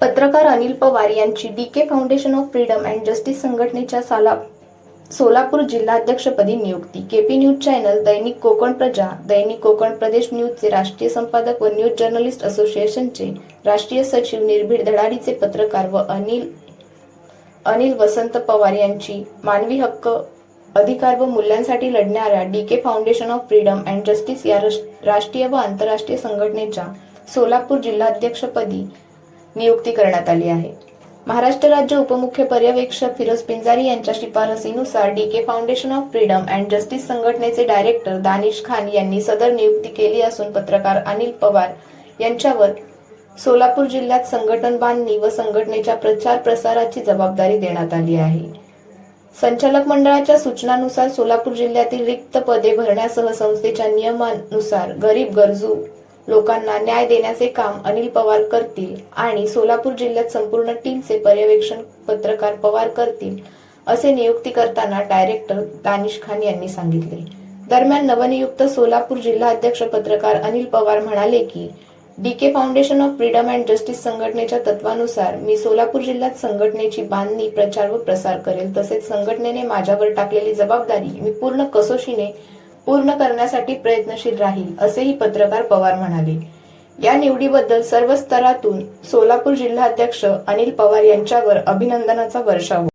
पत्रकार अनिल पवार यांची D K foundation of freedom and justice संघटनेच्या साला सोलापूर जिल्हाध्यक्षपदी नियुक्ती. केपी न्यूज चॅनल दैनिक कोकण प्रजा दैनिक कोकण प्रदेश न्यूजचे राष्ट्रीय संपादक व न्यूज जर्नलिस्ट असोसिएशनचे राष्ट्रीय सचिव निर्भीड धडाडीचे पत्रकार व अनिल अनिल वसंत पवार यांची मानवी हक्क अधिकार व मूल्यांसाठी लढणाऱ्या D K foundation of freedom and justice या राष्ट्रीय व आंतरराष्ट्रीय संघटनेच्या सोलापूर जिल्हाध्यक्षपदी नियुक्ती करण्यात आली आहे. महाराष्ट्र राज्य उपमुख्य पर्यवेक्षक फिरोज पिंजारी यांच्या शिफारसीनुसार D K foundation of freedom and justice संघटनेचे डायरेक्टर दानिश खान यांनी सदर नियुक्ती केली असून पत्रकार अनिल पवार यांच्यावर सोलापूर जिल्ह्यात संघटन बांधणी व संघटनेच्या प्रचार प्रसाराची जबाबदारी देण्यात आली आहे. संचालक मंडळाच्या सूचनानुसार सोलापूर जिल्ह्यातील रिक्त पदे भरण्यासह संस्थेच्या नियमानुसार गरीब गरजू लोकांना न्याय देण्याचे काम अनिल पवार करतील आणि सोलापूर जिल्ह्यात संपूर्ण टीमचे पर्यवेक्षण पत्रकार पवार करतील असे नियुक्ती करताना डायरेक्टर दानिश खान यांनी सांगितले. दरम्यान नवनियुक्त सोलापूर जिल्हा अध्यक्ष पत्रकार अनिल पवार म्हणाले की D K foundation of freedom and justice संघटनेच्या तत्वानुसार मी सोलापूर जिल्ह्यात संघटनेची बांधणी प्रचार व प्रसार करेल. तसेच संघटनेने माझ्यावर टाकलेली जबाबदारी मी पूर्ण कसोशीने पूर्ण करण्यासाठी प्रयत्नशील राहील असेही पत्रकार पवार म्हणाले. या निवडीबद्दल सर्व स्तरातून सोलापूर जिल्हाध्यक्ष अनिल पवार यांच्यावर अभिनंदनाचा वर्षाव